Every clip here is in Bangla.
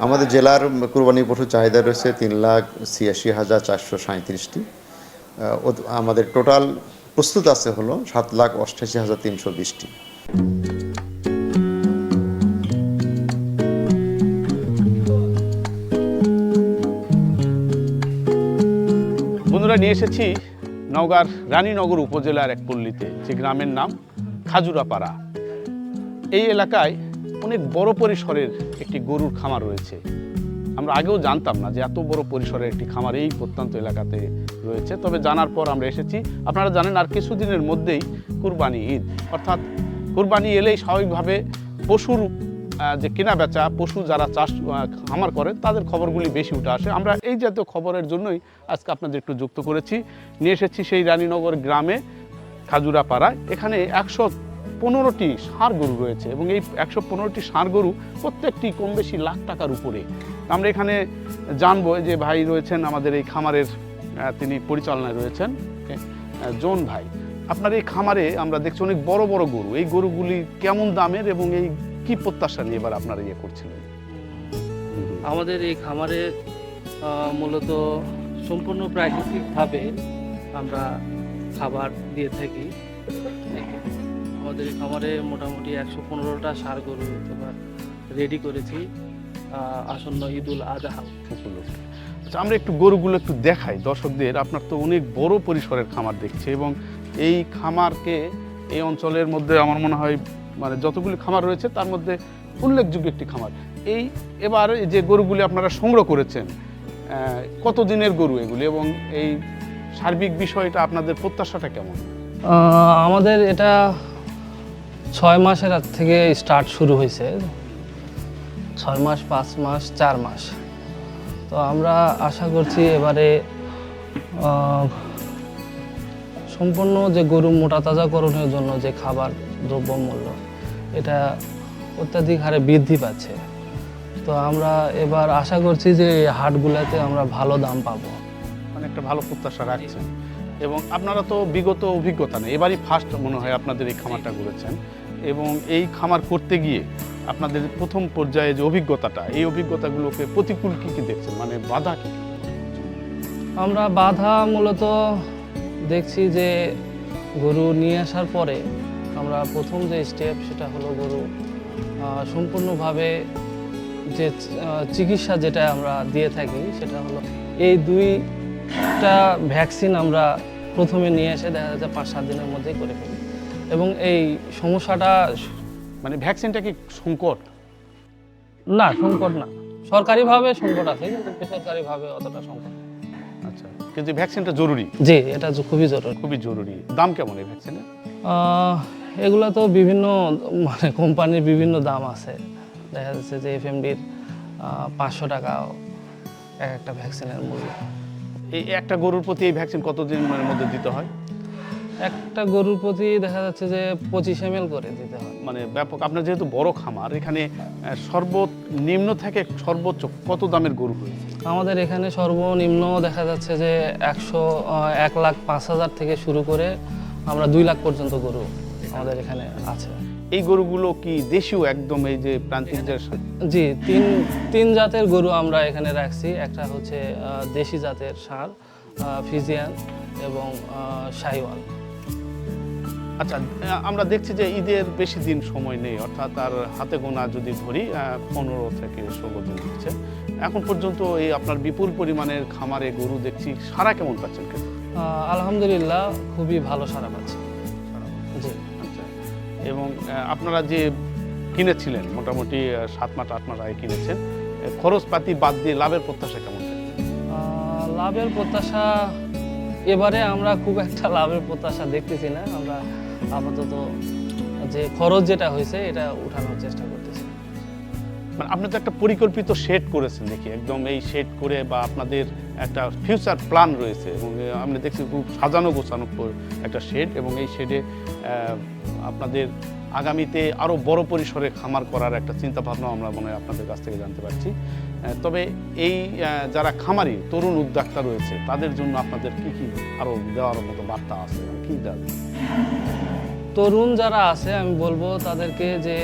আমাদের জেলার কুরবানি পশুর চাহিদা রয়েছে তিন লাখ ছিয়াশি হাজার চারশো সাঁত্রিশটি আমাদের টোটাল প্রস্তুত আছে হলো সাত লাখ অষ্টাশি হাজার তিনশো বিশটি। বন্ধুরা, নিয়ে এসেছি নওগাঁর রানীনগর উপজেলার এক পল্লীতে, যে গ্রামের নাম খাজুরাপাড়া। এই এলাকায় অনেক বড় পরিসরের একটি গরুর খামার রয়েছে। আমরা আগেও জানতাম না যে এত বড় পরিসরের একটি খামার এই প্রত্যন্ত এলাকাতে রয়েছে। তবে জানার পর আমরা এসেছি। আপনারা জানেন আর কিছুদিনের মধ্যেই কুরবানি ঈদ। অর্থাৎ কুরবানি এলেই স্বাভাবিকভাবে পশুর যে কেনা বেচা পশু যারা চাষ খামার করে, তাদের খবরগুলি বেশি উঠে আসে। আমরা এই জাতীয় খবরের জন্যই আজকে আপনাদের একটু যুক্ত করেছি। নিয়ে এসেছি সেই রানীনগর গ্রামে খাজুরাপাড়ায়। এখানে একশো পনেরোটি ষাঁড় গরু রয়েছে এবং এই একশো পনেরোটি ষাঁড় গরু প্রত্যেকটি কম বেশি লাখ টাকার উপরে। আমরা এখানে জানব যে ভাই রয়েছেন আমাদের এই খামারের তিনি পরিচালনায় রয়েছেন জোন ভাই, আপনার এই খামারে আমরা দেখছি অনেক বড় বড় গরু। এই গরুগুলি কেমন দামের এবং এই কি প্রত্যাশা নিয়ে এবার আপনারা ইয়ে করছিলেন? আমাদের এই খামারে মূলত সম্পূর্ণ প্রাকৃতিকভাবে আমরা খাবার দিয়ে থাকি। আমাদের এই খামারে মোটামুটি একশো পনেরোটা সার গরু এবার রেডি করেছি আসন্ন ঈদুল আজহা। উপলক্ষে আচ্ছা আমরা একটু গরুগুলো একটু দেখাই। দর্শকদের আপনার তো অনেক বড় পরিসরের খামার দেখছে এবং এই খামারকে এই অঞ্চলের মধ্যে আমার মনে হয় মানে যতগুলি খামার রয়েছে তার মধ্যে উল্লেখযোগ্য একটি খামার। এই এবার এই যে গরুগুলি আপনারা সংগ্রহ করেছেন কত দিনের গরু এগুলি এবং এই সার্বিক বিষয়টা আপনাদের প্রত্যাশাটা কেমন? আমাদের এটা ছয় মাসের আগ থেকে স্টার্ট শুরু হয়েছে। ছয় মাস, পাঁচ মাস, চার মাস। তো আমরা আশা করছি এবারে সম্পূর্ণ যে গরু মোটা তাজাকরণের জন্য যে খাবার দ্রব্যমূল্য, এটা অত্যাধিক হারে বৃদ্ধি পাচ্ছে। তো আমরা এবার আশা করছি যে হাটগুলোতে আমরা ভালো দাম পাবো। একটা ভালো প্রত্যাশা রাখছেন। এবং আপনারা তো বিগত অভিজ্ঞতা নেই, এবারই ফার্স্ট মনে হয় আপনাদের এই খামারটা করেছেন এবং এই খামার করতে গিয়ে আপনাদের প্রথম পর্যায়ে যে অভিজ্ঞতাটা, এই অভিজ্ঞতাগুলোকে প্রতিকূল কী কী দেখছেন মানে বাধা কী? আমরা বাধা মূলত দেখছি যে গরু নিয়ে আসার পরে আমরা প্রথম যে স্টেপ সেটা হলো গরু সম্পূর্ণভাবে যে চিকিৎসা যেটা আমরা দিয়ে থাকি সেটা হলো এই দুইটা ভ্যাকসিন আমরা প্রথমে নিয়ে এসে দেখা যাচ্ছে পাঁচ সাত দিনের মধ্যেই করে ফেলি এবং এই সমস্যাটা মানে ভ্যাকসিনটা কি সংকট? না সংকট না। সরকারিভাবে সংকট আছে কিন্তু বেসরকারিভাবে অতটা সংকট আচ্ছা কিন্তু ভ্যাকসিনটা জরুরি? জি এটা খুবই জরুরি। খুবই জরুরি। দাম কেমন এই ভ্যাকসিনের এগুলা তো বিভিন্ন মানে কোম্পানির বিভিন্ন দাম আছে। দেখা যাচ্ছে যে এফএমডির পাঁচশো টাকা এক একটা ভ্যাকসিনের মূল্য। এই একটা গরুর প্রতি এই ভ্যাকসিন কতদিনের মধ্যে দিতে হয়? একটা গরুর প্রতি দেখা যাচ্ছে যে পঁচিশ এম করে দিতে হয়। মানে ব্যাপক আপনার যেহেতু বড় খামার এখানে সর্বনিম্ন থেকে সর্বোচ্চ কত দামের গরু রয়েছে আমাদের এখানে সর্বনিম্ন দেখা যাচ্ছে যে একশো এক লাখ পাঁচ হাজার থেকে শুরু করে আমরা দুই লাখ পর্যন্ত গরু আমাদের এখানে আছে। এই গরুগুলো কি দেশীয় একদম এই যে প্রান্তিক জি তিন তিন জাতের গরু আমরা এখানে রাখছি। একটা হচ্ছে দেশি জাতের আহ, ফিজিয়ান এবং শাহিওয়াল আচ্ছা আমরা দেখছি যে ঈদের বেশি দিন সময় নেই অর্থাৎ তার হাতে গোনা যদি ধরি পনেরো থেকে ষোলো দিন হচ্ছে। এখন পর্যন্ত এই আপনার বিপুল পরিমাণের খামারে গরু দেখছি সারা কেমন পাচ্ছেন আলহামদুলিল্লাহ খুবই ভালো সারা পাচ্ছি। জি। আচ্ছা এবং আপনারা যে কিনেছিলেন মোটামুটি সাত মাস আট মাস আগে কিনেছেন খরচপাতি বাদ দিয়ে লাভের প্রত্যাশা কেমন লাভের প্রত্যাশা এবারে আমরা খুব একটা লাভের প্রত্যাশা দেখতেছি না। আপাতত যে খরচ যেটা হয়েছে, এটা উঠানোর চেষ্টা করতেছি। মানে আপনি তো একটা পরিকল্পিত শেড করেছেন দেখি, একদম এই শেড করে বা আপনাদের একটা ফিউচার প্ল্যান রয়েছে এবং আপনি দেখছি খুব সাজানো গোছানো একটা শেড এবং এই শেডে আপনাদের আগামীতে আরও বড় পরিসরে খামার করার একটা চিন্তা ভাবনা আমরা মনে হয় আপনাদের কাছ থেকে জানতে পারছি। তবে এই যারা খামারি তরুণ উদ্যোক্তা রয়েছে তাদের জন্য আপনাদের কি কি আরও দেওয়ার মতো বার্তা আছে কি দেওয়া তরুণ যারা আছে আমি বলব তাদেরকে যে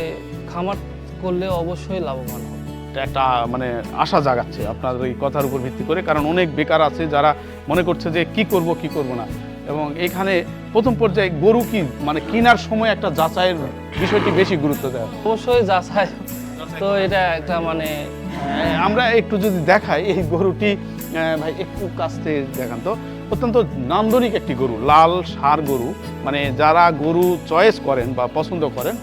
খামার করলে অবশ্যই লাভবান হবে। একটা মানে আশা জাগাচ্ছে আপনার এই কথার উপর ভিত্তি করে কারণ অনেক বেকার আছে যারা মনে করছে যে কি করব কি করব না। এবং এখানে প্রথম পর্যায়ে গরু কি মানে কেনার সময় একটা যাচাইয়ের বিষয়টি বেশি গুরুত্ব দেয়। অবশ্যই যাচাই তো এটা একটা মানে আমরা একটু যদি দেখাই এই গরুটি ভাই একটু কাছ থেকে দেখান তো। অত্যন্ত নান্দনিক একটি গরু লাল সার গরু মানে যারা গরু চয়েস করেন বা পছন্দ করেন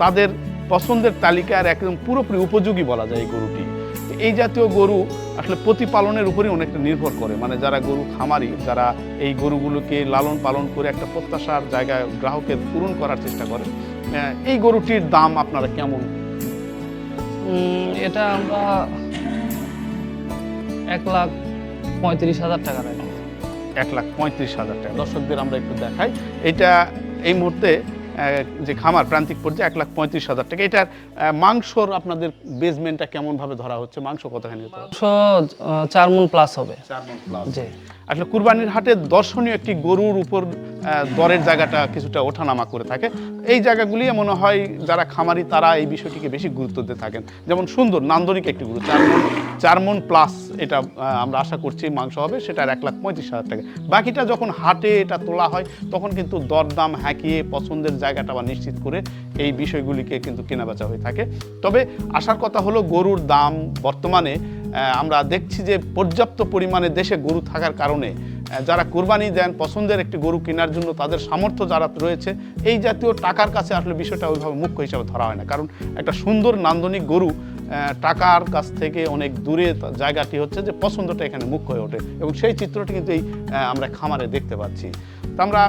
তাদের পছন্দের তালিকার একদম পুরোপুরি উপযোগী বলা যায় এই গরুটি। এই জাতীয় গরু আসলে প্রতিপালনের উপরই অনেকটা নির্ভর করে। মানে যারা গরু খামারি যারা এই গরুগুলোকে লালন পালন করে একটা প্রত্যাশার জায়গায় গ্রাহকের পূরণ করার চেষ্টা করে এই গরুটির দাম আপনারা কেমন? এটা আমরা এক লাখ পঁয়ত্রিশ হাজার টাকা রাখি। এক লাখ পঁয়ত্রিশ হাজার টাকা। দর্শকদের আমরা একটু দেখাই। এটা এই মুহূর্তে যে খামার প্রান্তিক পর্যায়ে এক লাখ পঁয়ত্রিশ হাজার টাকা। এটার মাংসর আপনাদের বেসমেন্টটা কেমনভাবে ধরা হচ্ছে? মাংস কতখানি চার মন প্লাস হবে। চার মন প্লাস জি। আসলে কুরবানির হাটে দর্শনীয় একটি গরুর উপর দরের জায়গাটা কিছুটা ওঠানামা করে থাকে। এই জায়গাগুলি মনে হয় যারা খামারি তারা এই বিষয়টিকে বেশি গুরুত্ব দিয়ে থাকেন। যেমন সুন্দর, নান্দনিক একটি গরু চার মন চার মন প্লাস এটা আমরা আশা করছি মাংস হবে সেটার এক লাখ পঁয়ত্রিশ হাজার টাকা। বাকিটা যখন হাটে এটা তোলা হয়, তখন কিন্তু দরদাম হ্যাকিয়ে পছন্দের জায়গাটা বা নিশ্চিত করে এই বিষয়গুলিকে কিন্তু কেনাবেচা হয়ে থাকে। তবে আসার কথা হলো গরুর দাম বর্তমানে আমরা দেখছি যে পর্যাপ্ত পরিমাণে দেশে গরু থাকার কারণে যারা কোরবানি দেন, পছন্দের একটি গরু কেনার জন্য তাদের সামর্থ্য যারা রয়েছে, এই জাতীয় টাকার কাছে আসলে বিষয়টা ওইভাবে মুখ্য হিসাবে ধরা হয় না। কারণ একটা সুন্দর নান্দনিক গরু টাকার কাছ থেকে অনেক দূরে জায়গাটি হচ্ছে যে পছন্দটা এখানে মুখ্য হয়ে ওঠে এবং সেই চিত্রটি কিন্তু এই আমরা খামারে দেখতে পাচ্ছি। তো আমরা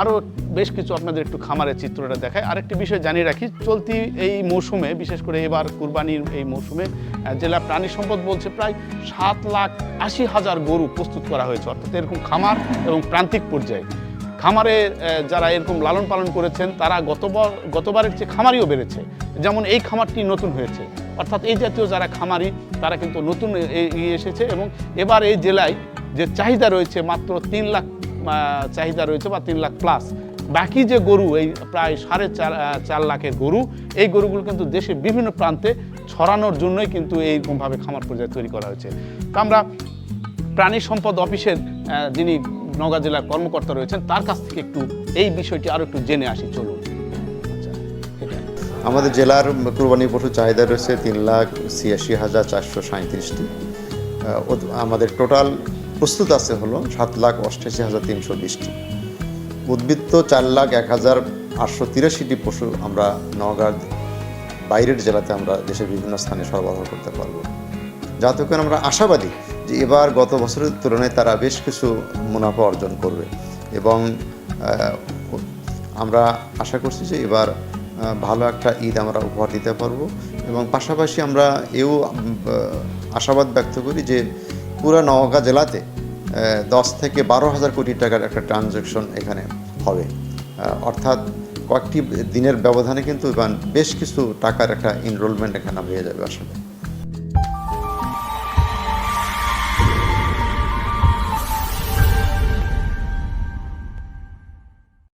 আরও বেশ কিছু আপনাদের একটু খামারের চিত্রটা দেখাই। আরেকটি বিষয় জানিয়ে রাখি, চলতি এই মৌসুমে, বিশেষ করে এবার কুরবানির এই মৌসুমে জেলা প্রাণী সম্পদ বলছে প্রায় সাত লাখ আশি হাজার গরু প্রস্তুত করা হয়েছে, অর্থাৎ এরকম খামার এবং প্রান্তিক পর্যায়ে। খামারে যারা এরকম লালন পালন করেছেন, তারা গতবার, গতবারের চেয়ে খামারিও বেড়েছে। যেমন এই খামারটি নতুন হয়েছে। অর্থাৎ এই জাতীয় যারা খামারি, তারা কিন্তু নতুন এসেছে এবং এবার এই জেলায় যে চাহিদা রয়েছে মাত্র তিন লাখ চাহিদা রয়েছে বা তিন লাখ প্লাস বাকি যে গরু, এই প্রায় সাড়ে চার চার লাখের গরু, এই গরুগুলো কিন্তু দেশের বিভিন্ন প্রান্তে ছড়ানোর জন্যই কিন্তু এইরকমভাবে খামার পর্যায়ে তৈরি করা হয়েছে। আমরা প্রাণী সম্পদ অফিসের যিনি নওগাঁ জেলার কর্মকর্তা রয়েছেন, তার কাছ থেকে একটু এই বিষয়টি আরও একটু জেনে আসি, চলুন। আচ্ছা আমাদের জেলার কুরবানি পশু চাহিদা রয়েছে তিন লাখ ছিয়াশি হাজার চারশো সাঁত্রিশটি আমাদের টোটাল প্রস্তুত আছে হলো সাত লাখ অষ্টাশি হাজার তিনশো বিশটি। উদ্বৃত্ত চার লাখ এক হাজার আটশো তিরাশিটি পশু আমরা নওগাঁর বাইরের জেলাতে আমরা দেশের বিভিন্ন স্থানে সরবরাহ করতে পারব। যাতে করে আমরা আশাবাদী যে এবার গত বছরের তুলনায় তারা বেশ কিছু মুনাফা অর্জন করবে এবং আমরা আশা করছি যে এবার ভালো একটা ঈদ আমরা উপহার দিতে পারব এবং পাশাপাশি আমরা এও আশাবাদ ব্যক্ত করি যে পুরো নওগাঁ জেলাতে দশ থেকে বারো হাজার কোটি টাকার একটা ট্রানজ্যাকশন এখানে হবে। অর্থাৎ কয়েকটি দিনের ব্যবধানে কিন্তু বেশ কিছু টাকার একটা এনরোলমেন্ট এখানে হয়ে যাবে আসলে।